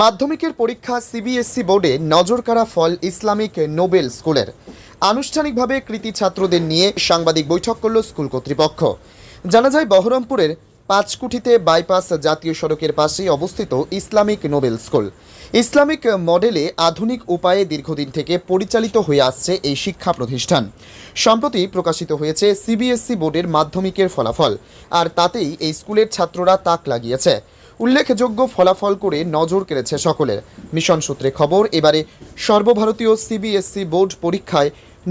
মাধ্যমিকের পরীক্ষা সিবিএসসি বোর্ডে নজরকাড়া ফল ইসলামিক নোবেল স্কুলের। আনুষ্ঠানিকভাবে কৃতি ছাত্রদের নিয়ে সাংবাদিক বৈঠক করল স্কুল কর্তৃপক্ষ। জানা যায়, বহরমপুরের পাঁচকুঠিতে বাইপাস জাতীয় সড়কের পাশেই অবস্থিত ইসলামিক নোবেল স্কুল। ইসলামিক মডেলে আধুনিক উপায়ে দীর্ঘদিন থেকে পরিচালিত হয়ে আসছে এই শিক্ষা প্রতিষ্ঠান। সম্প্রতি প্রকাশিত হয়েছে সিবিএসসি বোর্ডের মাধ্যমিকের ফলাফল, আর তাতেই এই স্কুলের ছাত্ররা তাক লাগিয়েছে। উল্লেখযোগ্য ফলাফল করে নজর কেড়েছে সকলের। মিশন সূত্রে খবর, এবারে সর্বভারতীয় সিবিএসসি বোর্ড পরীক্ষায়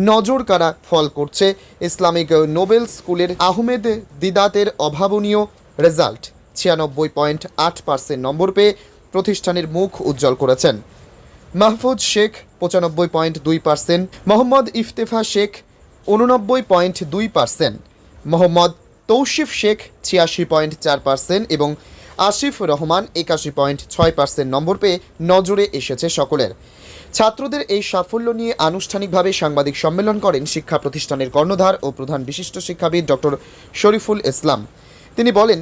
নজর কাড়া ফল করছে, ইসলামিক নোবেল স্কুলের আহমেদ দিদাতের অভাবনীয় রেজাল্ট, ছিয়ানব্বই পয়েন্ট আট পার্সেন্ট নম্বর পেয়ে প্রতিষ্ঠানের মুখ উজ্জ্বল করেছেন। মাহফুজ শেখ, পঁচানব্বই পয়েন্ট দুই পার্সেন্ট। মোহাম্মদ ইফতেফা শেখ, উননব্বই পয়েন্ট দুই পার্সেন্ট। মোহাম্মদ তৌশিফ শেখ, ছিয়াশি পয়েন্ট চার পার্সেন্ট এবং আসিফ রহমান একাশি পয়েন্ট ছয় পার্সেন্ট নম্বর পেয়ে নজরে এসেছে সকলের। ছাত্রদের এই সাফল্য নিয়ে আনুষ্ঠানিকভাবে সাংবাদিক সম্মেলন করেন শিক্ষা প্রতিষ্ঠানের কর্ণধার ও প্রধান বিশিষ্ট শিক্ষাবিদ ডক্টর শরীফুল ইসলাম। তিনি বলেন,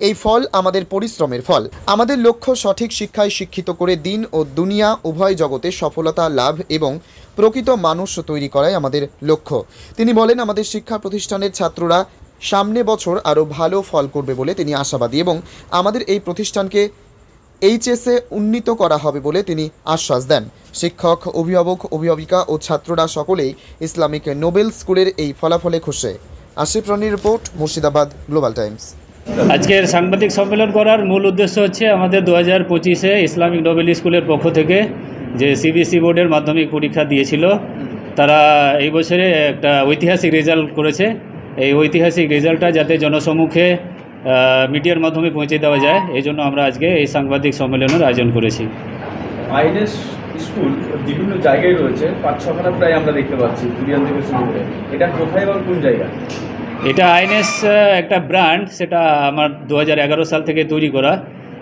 এই ফল আমাদের পরিশ্রমের ফল। আমাদের লক্ষ্য সঠিক শিক্ষায় শিক্ষিত করে দিন ও দুনিয়া, উভয় জগতে সফলতা, লাভ এবং প্রকৃত মানুষ তৈরি করাই আমাদের লক্ষ্য। তিনি বলেন, আমাদের শিক্ষা প্রতিষ্ঠানের ছাত্ররা সামনে বছর আরও ভালো ফল করবে বলে তিনি আশাবাদী এবং আমাদের এই প্রতিষ্ঠানকে এইচএসে উন্নীত করা হবে বলে তিনি আশ্বাস দেন। শিক্ষক, অভিভাবক, অভিভাবিকা ও ছাত্ররা সকলেই ইসলামিক নোবেল স্কুলের এই ফলাফলে খুশি। আশিফ রনির রিপোর্ট, মুর্শিদাবাদ, গ্লোবাল টাইমস। আজকের সাংবাদিক সম্মেলন করার মূল উদ্দেশ্য হচ্ছে আমাদের দু হাজার পঁচিশে ইসলামিক নোবেল স্কুলের পক্ষ থেকে যে সিবিএসই বোর্ডের মাধ্যমিক পরীক্ষা দিয়েছিল, তারা এই বছরে একটা ঐতিহাসিক রেজাল্ট করেছে। এই ঐতিহাসিক রেজাল্টটা যাতে জনসমুখে মিডিয়ার মাধ্যমে পৌঁছে দেওয়া যায় এই জন্য আমরা আজকে এই সাংবাদিক সম্মেলনের আয়োজন করেছি। আইএনএস স্কুল বিভিন্ন জায়গায় রয়েছে পাঁচ ছখানা প্রায় আমরা দেখতে পাচ্ছি দুরিয়ান থেকে শুরু করে। এটা কোথায় এবং কোন জায়গা? এটা আইএনএস একটা ব্র্যান্ড সেটা আমার দু হাজার এগারো সাল থেকে তৈরি করা।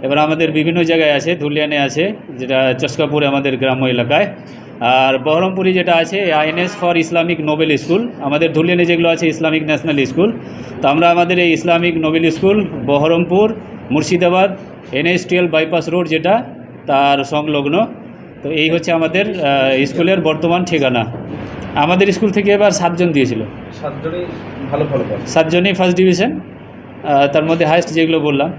এবার আমাদের বিভিন্ন জায়গায় আছে ধুলিয়ানে আছে যেটা চস্কাপুরে আমাদের গ্রাম্য এলাকায়। আর বহরমপুরে যেটা আছে INS for Islamic noble school. আমাদের ধুলিয়ানে যেগুলো আছে ইসলামিক ন্যাশনাল স্কুল। তো আমরা আমাদের এই Islamic noble school Baharampur Murshidabad NS twelve bypass road যেটা তার সংলগ্ন। তো এই হচ্ছে আমাদের স্কুলের বর্তমান ঠিকানা। আমাদের স্কুল থেকে এবার সাতজন দিয়েছিল। সাতজনই ভালো করে সাতজনই ফার্স্ট ডিভিশন তার মধ্যে হায়েস্ট যেগুলো বললাম।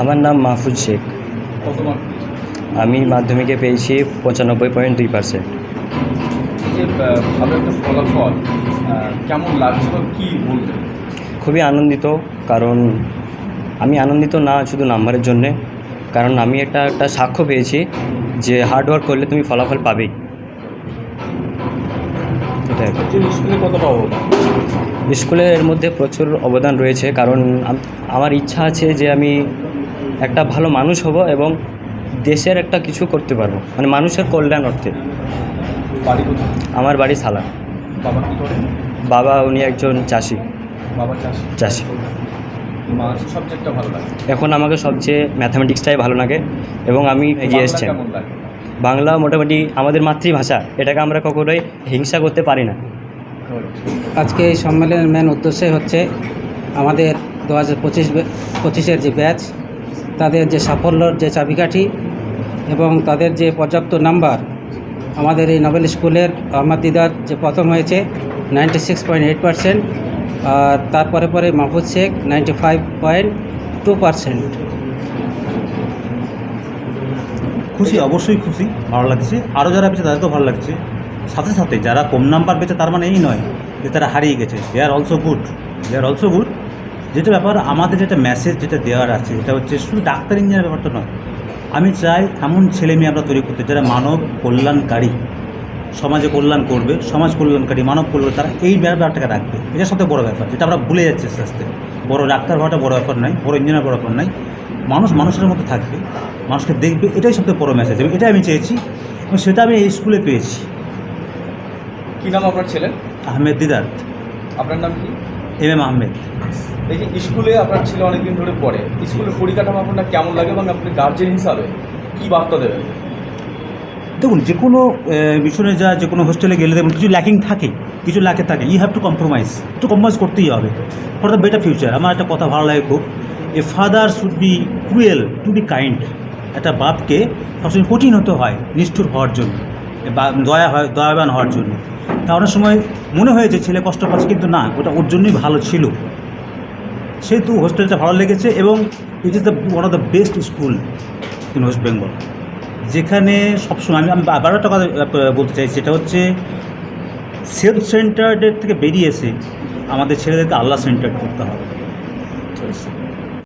আমার নাম মাহফুজ শেখ। আমি মাধ্যমিকে পেয়েছি পঁচানব্বই পয়েন্ট দুই পার্সেন্ট কেমন লাগছে বা কী খুবই আনন্দিত কারণ আমি আনন্দিত না শুধু নাম্বারের জন্যে কারণ আমি একটা একটা সাক্ষ্য পেয়েছি যে হার্ডওয়ার্ক করলে তুমি ফলাফল পাবেই। স্কুলের মধ্যে প্রচুর অবদান রয়েছে কারণ আমার ইচ্ছা আছে যে আমি একটা ভালো মানুষ হব এবং দেশের একটা কিছু করতে পারব। মানে মানুষের কল্যাণ অর্থে। আমার বাড়ি সালা। বাবা কী করে বাবা উনি একজন চাষি। চাষি? এখন আমাকে সবচেয়ে ম্যাথামেটিক্সটাই ভালো লাগে এবং আমি এগিয়ে বাংলা এসছেন বাংলা মোটামুটি আমাদের মাতৃভাষা এটাকে আমরা কখনোই হিংসা করতে পারি না। আজকে এই সম্মেলনের মেন উদ্দেশ্যই হচ্ছে আমাদের দু হাজার পঁচিশ পঁচিশের যে ব্যাচ তাদের যে সাফল্যর যে চাবিকাঠি এবং তাদের যে পর্যাপ্ত নাম্বার আমাদের এই নভেল স্কুলের আহমদ দিদার যে প্রথম হয়েছে নাইনটি সিক্স পয়েন্ট এইট আর তারপরে পরে Mahfuz Sheikh ninety five point two খুশি, অবশ্যই খুশি, ভালো লাগছে। আরও যারা পেয়েছে তাদের তো ভালো লাগছে। সাথে সাথে যারা কম নাম্বার পেয়েছে তার মানে এই নয় যে তারা হারিয়ে গেছে। They are also good they are also good যেটা ব্যাপার আমাদের যেটা মেসেজ যেটা দেওয়ার আছে যেটা হচ্ছে শুধু ডাক্তার ইঞ্জিনিয়ার ব্যাপারটা নয়। আমি চাই এমন ছেলে মেয়ে আমরা তৈরি করতে যারা মানব কল্যাণকারী সমাজে কল্যাণ করবে সমাজ কল্যাণকারী মানব কল্যাণ তারা এই ব্যাপারটাকে রাখবে। এটা সবথেকে বড় ব্যাপার যেটা আমরা ভুলে যাচ্ছি আস্তে আস্তে। বড় ডাক্তার হওয়াটা বড় ব্যাপার নয় বড় ইঞ্জিনিয়ার বড় ব্যাপার নয়। মানুষ মানুষের মধ্যে থাকবে মানুষকে দেখবে এটাই সবথেকে বড় মেসেজ এবং এটাই আমি চেয়েছি এবং সেটা আমি এই স্কুলে পেয়েছি। কী নাম আপনার ছেলের? আহমেদ দিদার। আপনার নাম কি? M M Ahmed. এই যে স্কুলে আপনার ছেলে অনেকদিন ধরে পড়ে স্কুলের পরিকাঠামো আপনার কেমন লাগে এবং আপনি গার্জেন হিসাবে কী বার্তা দেবেন? দেখুন যে কোনো মিশনে যা যে কোনো হোস্টেলে গেলে দেখুন কিছু ল্যাকিং থাকে কিছু ল্যাকে থাকে ইউ হ্যাভ টু কম্প্রোমাইজ একটু কম্প্রোমাইজ করতেই হবে ফর দ্য বেটার ফিউচার আমার একটা কথা ভালো লাগে খুব a father should be cruel to be kind একটা বাপকে সবসময় কঠিন হতে হয় নিষ্ঠুর হওয়ার জন্য। বা দয়া হয়, দয়াবান হওয়ার জন্য। তা অনেক সময় মনে হয়েছে ছেলে কষ্ট পাচ্ছে, কিন্তু না, ওটা ওর জন্যই ভালো ছিল। সেহেতু হোস্টেলটা ভালো লেগেছে এবং it is the one of the best school in West Bengal যেখানে সবসময়, আমি আমি আবার একটা কথা বলতে চাই, সেটা হচ্ছে সেলফ সেন্টার্ডের থেকে বেরিয়ে এসে আমাদের ছেলেদেরকে আল্লাহ সেন্টার্ড করতে হবে।